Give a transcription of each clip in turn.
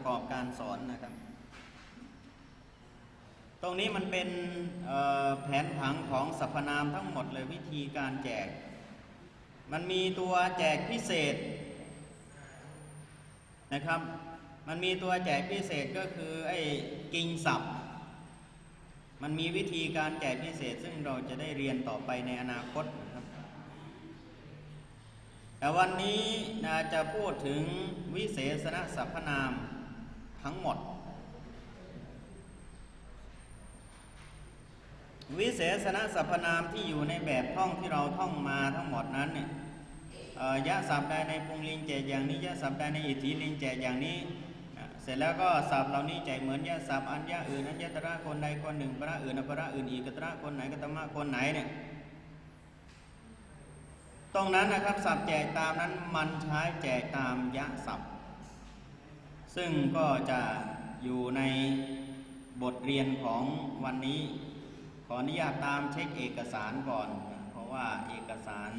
ประกอบการสอนนะครับ ตรงนี้มันเป็นแผนผังของสรรพนามทั้งหมดเลยวิธีการแจก มันมีตัวแจกพิเศษนะครับ มันมีตัวแจกพิเศษก็คือไอ้กิ่งศัพท์ มันมีวิธีการแจกพิเศษ ซึ่งเราจะได้เรียนต่อไปในอนาคตนะครับ แต่วันนี้นาจะพูดถึงวิเศษณสรรพนาม ทั้งหมด วิเศษณสรรพนามที่อยู่ในแบบท่องที่เราท่องมาทั้งหมดนั้นเนี่ยเอ่อยะศัพท์ใดในปุงลิงแจกอย่างนี้ยะศัพท์ใดในอิทธิลิงแจกอย่างนี้ เสร็จแล้วก็ศัพทเหล่านี้แจกเหมือนยะศัพทอันยะอื่นอันยะตระคนใดคนหนึ่งประอื่นอประอื่นอีกตระคนไหนกตมะคนไหนเนี่ยตรงนั้นนะครับศัพทแจกตามนั้นมันใช้แจกตามยะศัพท ซึ่งก็จะอยู่ในบทเรียนของวันนี้ ขออนุญาตตามเช็คเอกสารก่อน เพราะว่าเอกสาร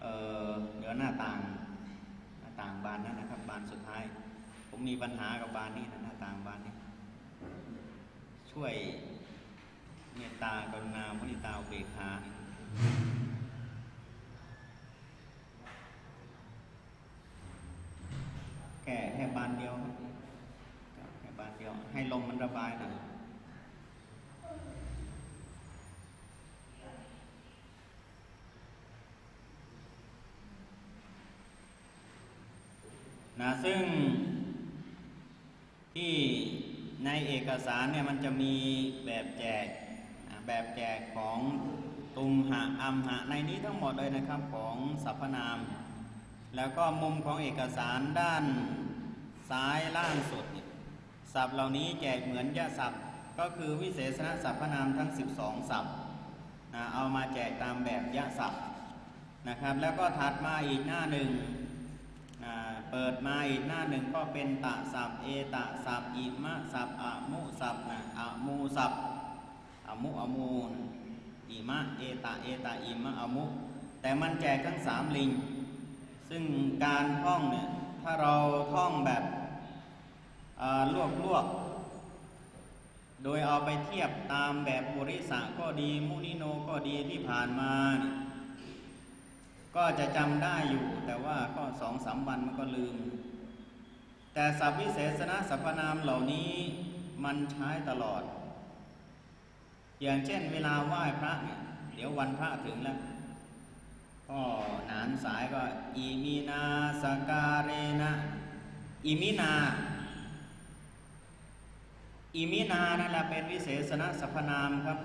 เอ่อเดี๋ยวหน้าต่างหน้าต่างบานนั้นนะครับ บานสุดท้าย ผมมีปัญหากับบานนี้นะหน้าต่างบานนี้ ช่วยเมตตากรุณามุทิตาเบกขา แค่แค่ บานเดียวครับแค่บานเดียว ให้ลมมันระบายหน่อยนะซึ่งที่ในเอกสารเนี่ยมันจะมีแบบแจกอะแบบแจกของตุมหะอัมหะในนี้ทั้งหมดเลยนะครับของสรรพนาม แล้วก็มุมของเอกสารด้าน ซ้ายล่างสุดเนี่ยศัพท์เหล่านี้แจกเหมือนยะศัพท์ก็คือวิเศษณสรรพนามทั้ง 12 ศัพท์นะเอามาแจกตามแบบยะศัพท์นะครับ แล้วก็ถัดมาอีกหน้าหนึ่งนะเปิดมาอีกหน้าหนึ่งก็เป็นตะศัพท์เอตะศัพท์อิมะศัพท์อะมุศัพท์นะอะมูศัพท์อะมุอะมูนอิมะเอตะเอตะอิมะอะมุ แต่มันแจกทั้งสามลิง ซึ่งการท่องเนี่ยถ้าเราท่องแบบ ลวกลวก โดยเอาไปเทียบตามแบบบริสะก็ดีมุนิโนก็ดีที่ผ่านมาก็จะจำได้อยู่ แต่ว่าก็สองสามวันมันก็ลืม แต่สัพวิเศษณสรรพนามเหล่านี้มันใช้ตลอด อย่างเช่นเวลาไหว้พระเนี่ยเดี๋ยววันพระถึงแล้วก็หนานสายก็อิมินาสการเรนะอิมินา อิมินานั่นแหละเป็นวิเศษณสรรพนามครับ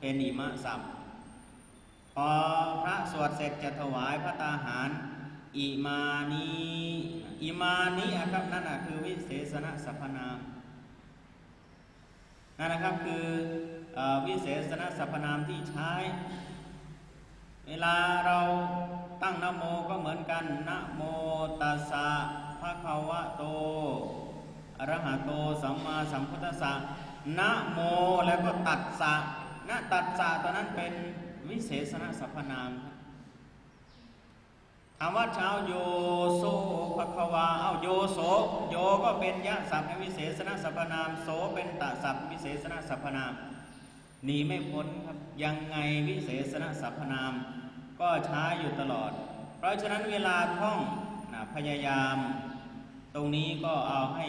เป็นอิมะศัพพอพระสวดเสร็จจะถวายพระตาหารอิมานีอิมานีอะครับนั่นนะคือวิเศษณสรรพนามนั่นนะครับคืออวิเศษณสรรพนามที่ใช้ เวลาเราตั้งนโมก็เหมือนกันนะโมตัสสะภะคะวะโต อระหะโตสัมมาสัมพุทธัสสะนะโมแล้วก็ตัดสะนะตัดสะตอนนั้นเป็นวิเศษณสรรพนามครับถามว่าเช้าโยโสภะคะวาเอาโยโสโยก็เป็นยะศัพวิเศษณสรรพนาม โสเป็นตะศัพวิเศษณสรรพนามหนีไม่พ้นครับยังไงวิเศษณสรรพนาม ก็ใช้อยู่ตลอด เพราะฉะนั้นเวลาท่องนะพยายาม ตรงนี้ก็เอาให้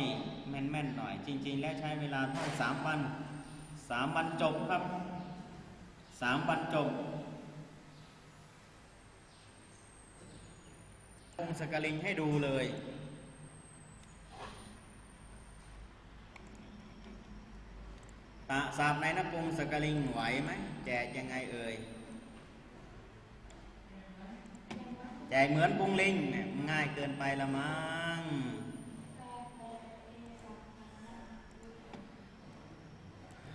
แม่นๆหน่อย จริง ๆ แล้วใช้เวลาท่องสามวันสามวันจบครับสามวันจบองสกลิงให้ดูเลยตะสาบในนปุงสกลิงไหวไหมแจกยังไงเอ่ยแจกเหมือนปุงลิงง่ายเกินไปละมั้ง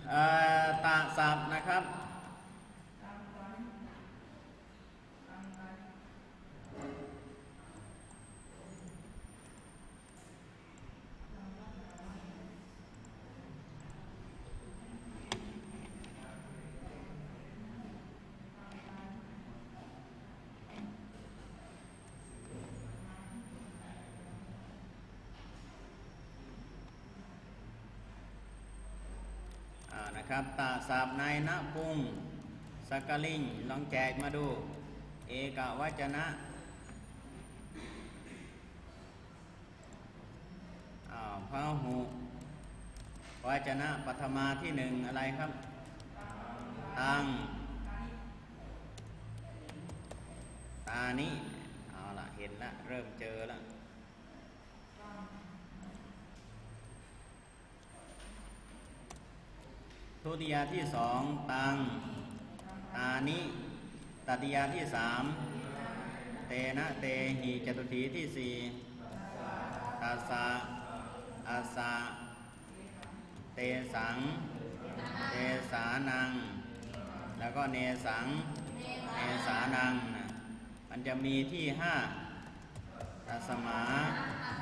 เอ่อ ตาสับนะครับ ครับตาสาบในนะปุงสกลิงลองแจกมาดู เอกวจนะอ้าวพระหุวจนะปัทมาที่หนึ่งอะไรครับตังตานี้เอาละเห็นละเริ่มเจอละ ทุติยาที่สองตัง ตานิตติยาที่สามเตนะเตหิจตุถีที่สี่ตาสาอาสาเตสัง เตสานัง แล้วก็เนสัง เนสานังนะมันจะมีที่ห้าตัสมา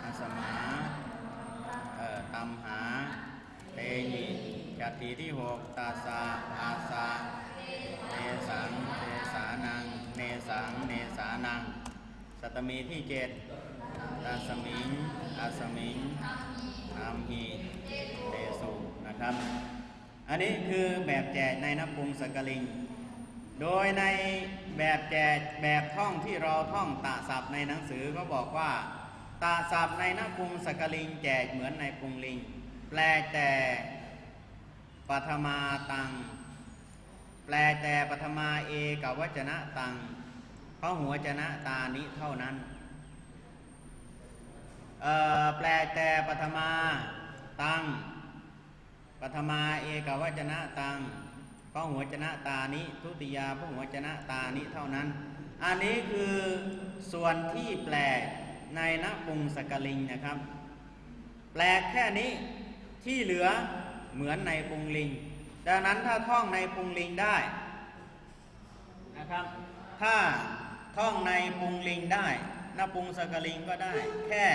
ตัสมาเอ่อตัมหา เตหิ จติที่หกตาสาอาสาเนสังเนสานัง เนสังเนสานัง สัตมีที่เจ็ดตัสมิงอาสมิงนามหีเตสุนะครับ อันนี้คือแบบแจกในนปุงสกลิง โดยในแบบแจกแบบท่องที่เราท่องตะศัพท์ในหนังสือก็บอกว่าตะศัพท์ในนปุงสกลิง แจกเหมือนในปุงลิง แปลแต่ ปฐมาตัง แปลแต่ปฐมาเอกวจนะตังเพราะหัวจนะตานี้เท่านั้น แปลแต่ปฐมาตังปฐมาเอกวจนะตังพระหัวจนะตานิทุติยาพระหัวจนะตานิเท่านั้น อันนี้คือส่วนที่แปลในนปุงสกลิงนะครับ แปลแค่นี้ที่เหลือ เหมือนในปุงลิง ดังนั้นถ้าท่องในปุงลิงได้นะครับ ถ้าท่องในปุงลิงได้นปุงสกลิงก็ได้ แค่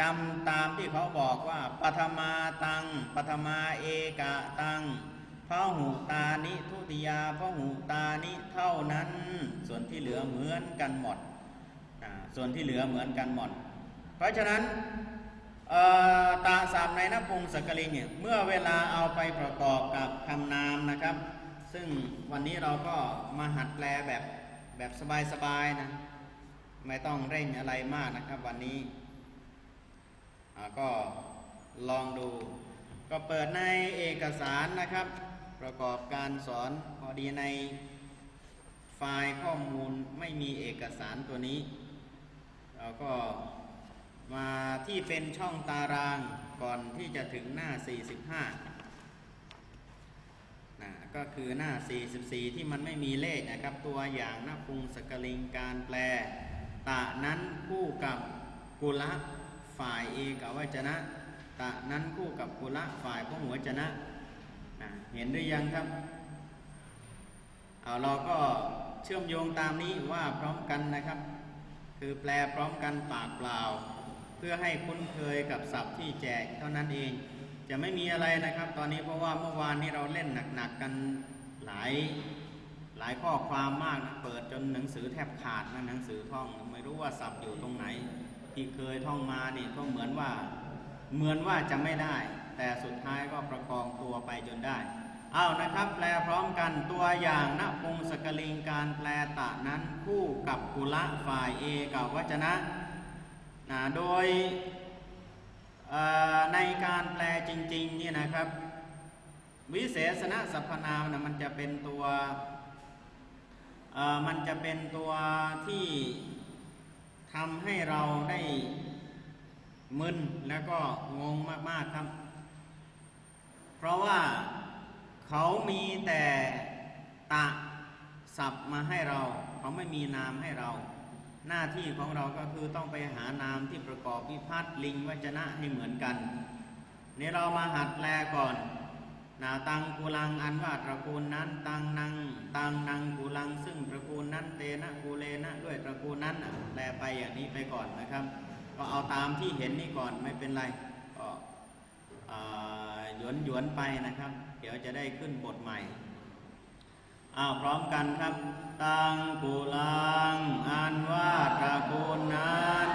จำตามที่เขาบอกว่าปฐมาตังปฐมาเอกะตังพระหูตานิทุติยาพระหูตานิเท่านั้น ส่วนที่เหลือเหมือนกันหมด ส่วนที่เหลือเหมือนกันหมด เพราะฉะนั้น ตาสามในนปุงสกลิงเนี่ยเมื่อเวลาเอาไปประกอบกับคำนามนะครับ ซึ่งวันนี้เราก็มาหัดแปลแบบแบบสบายๆนะไม่ต้องเร่งอะไรมากนะครับวันนี้ก็ลองดู ก็เปิดในเอกสารนะครับ ประกอบการสอนพอดีในไฟล์ข้อมูลไม่มีเอกสารตัวนี้ เราก็ มาที่เป็นช่องตารางก่อนที่จะถึงหน้า 45นะก็คือหน้า 44 ที่มันไม่มีเลขนะครับ ตัวอย่างหน้าพุงสกลิงการแปล ตะนั้นคู่กับกุละฝ่ายเอกวจนะ ตะนั้นคู่กับกุละฝ่ายพหัวจนะนะเห็นหรือยังครับเอาเราก็เชื่อมโยงตามนี้ว่าพร้อมกันนะครับ คือแปลพร้อมกันปากเปล่า เพื่อให้คุ้นเคยกับศัพท์ที่แจกเท่านั้นเอง จะไม่มีอะไรนะครับ ตอนนี้เพราะว่าเมื่อวานนี้เราเล่นหนักๆกันหลายหลายข้อความมากนะเปิดจนหนังสือแทบขาดนะหนังสือท่องไม่รู้ว่าศัพท์อยู่ตรงไหน ที่เคยท่องมานี่ก็เหมือนว่าเหมือนว่าจะไม่ได้ แต่สุดท้ายก็ประคองตัวไปจนได้เอานะครับ แปลพร้อมกันตัวอย่างณพงศกลิงการแปลตะนั้นคู่กับกุละฝ่ายเอกับวจนะ นะโดยในการแปลจริงๆเนี่ยนะครับ วิเศษณสรรพนามนะมันจะเป็นตัวมันจะเป็นตัวที่ทำให้เราได้มึนแล้วก็งงมากๆครับ เพราะว่าเขามีแต่ตะศัพท์มาให้เรา เขาไม่มีนามให้เรา หน้าที่ของเราก็คือต้องไปหานามที่ประกอบวิพัตน์ลิงวจนะให้เหมือนกันนี่เรามาหัดแปลก่อนนาตังกุลังอันว่าตระกูลนั้น ตังนัง ตังนังกุลัง ซึ่งตระกูลนั้น เตนะกูเลนะ ด้วยตระกูลนั้นแปลไปอย่างนี้ไปก่อนนะครับ ก็เอาตามที่เห็นนี่ก่อนไม่เป็นไรก็หยวนหยวนไปนะครับ เดี๋ยวจะได้ขึ้นบทใหม่ อ้าวพร้อมกันครับ ตังกุลัง อันว่าตระกูลนั้น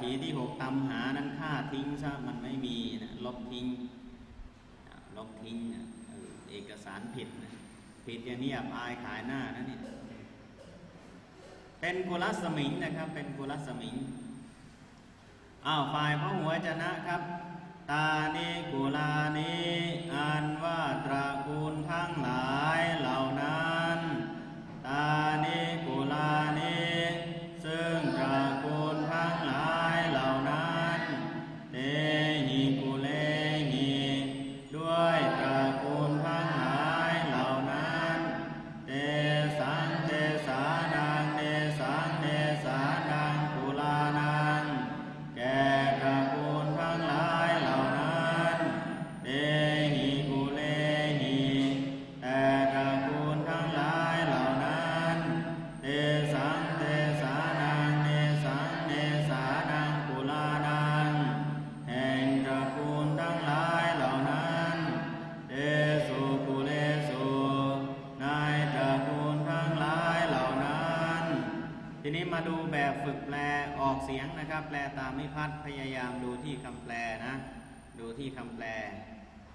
ถีที่หกตำหานั้นฆ่าทิ้งซะมันไม่มีนะลบทิ้งลบทิ้งนะเออเอกสารผิดนะผิดอย่างนี้อับอายขายหน้านะเนี่ยเป็นกุลสมิงนะครับ เป็นกุลสมิงอ้าวฝ่ายพระหัวจนะครับ ตานิกุลานิอันว่าตระกูลทั้งหลาย มาดูแบบฝึกแปลออกเสียงนะครับ แปลตามมิพัฒน์พยายามดูที่คำแปลนะ ดูที่คำแปล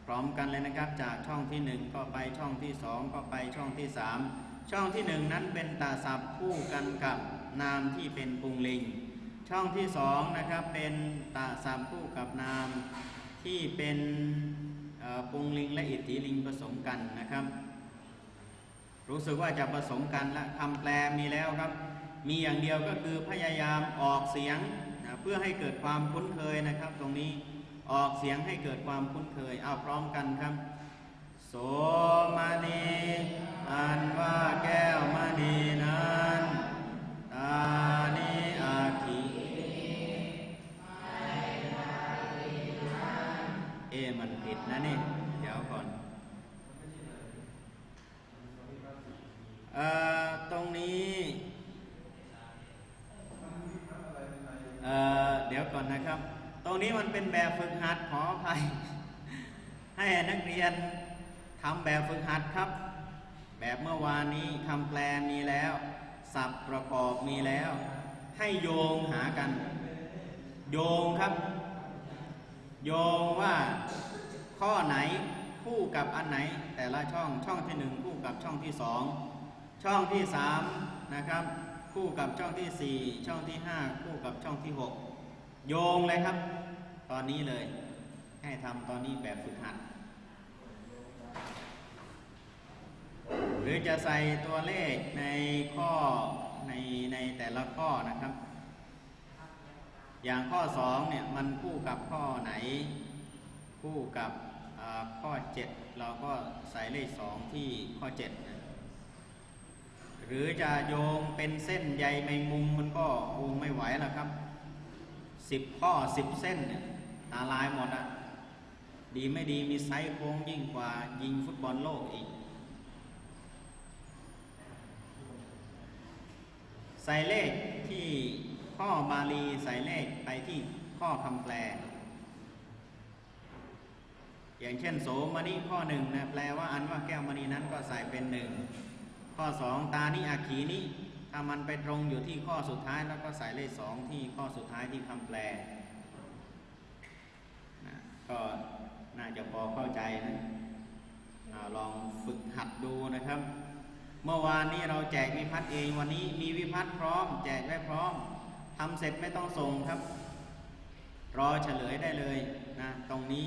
พร้อมกันเลยนะครับ จากช่องที่หนึ่งก็ไปช่องที่สองก็ไปช่องที่สามช่องที่หนึ่งนั้นเป็นตาศัพท์คู่กันกับนามที่เป็นปุงลิง ช่องที่สองนะครับเป็นตาศัพท์คู่กับนามที่เป็นเอ่อปุงลิงและอิทธิลิงผสมกันนะครับ รู้สึกว่าจะผสมกันและคำแปลมีแล้วครับ มีอย่างเดียวก็คือพยายามออกเสียงนะเพื่อให้เกิดความคุ้นเคยนะครับ ตรงนี้ออกเสียงให้เกิดความคุ้นเคยเอาพร้อมกันครับโสมานีอันว่าแก้วมณีนั้นตานิอาคีเอมันผิดนะนี่เดี๋ยวก่อน เอ่อตรงนี้เอ่อเดี๋ยวก่อนนะครับ ตรง นี้มันเป็นแบบฝึกหัดขออภัยให้นักเรียนทำแบบฝึกหัดครับ แบบเมื่อวานนี้คำแปลมีแล้วศัพท์ประกอบมีแล้ว ให้โยงหากัน โยงครับ โยงว่าข้อไหนคู่กับอันไหน แต่ละช่องช่องที่หนึ่งคู่กับช่องที่สองช่องที่สามนะครับคู่กับช่องที่สี่ช่องที่ห้าคู่กับช่องที่หกโยงเลยครับ ตอนนี้เลย ให้ทำตอนนี้แบบฝึกหัด หรือจะใส่ตัวเลขในข้อในในแต่ละข้อนะครับ อย่างข้อสองเนี่ยมันคู่กับข้อไหน คู่กับข้อ 7 เราก็ใส่เลขสองที่ข้อ 7 นะหรือจะโยงเป็นเส้นใยแมงมุมมันก็คงไม่ไหวแล้วครับ10ข้อ10เส้นเนี่ย ตาลายหมดอะดีไม่ดีมีไซส์โค้งยิ่งกว่ายิงฟุตบอลโลกอีก ใส่เลขที่ข้อบาลีใส่เลขไปที่ข้อคำแปล อย่างเช่นโสมณีข้อหนึ่งนะแปลว่าอันว่าแก้วมณีนั้นก็ใส่เป็นหนึ่งข้อสองตานิอาขีนิถ้ามันไปตรงอยู่ที่ข้อสุดท้ายแล้วก็ใส่เลขสองที่ข้อสุดท้ายที่คำแปล ก็น่าจะพอเข้าใจนะอาลองฝึกหัดดูนะครับ เมื่อวานนี้เราแจกวิพัฒน์เองวันนี้มีวิพัฒน์พร้อม แจกได้พร้อมทำเสร็จไม่ต้องส่งครับ รอเฉลยได้เลยนะตรงนี้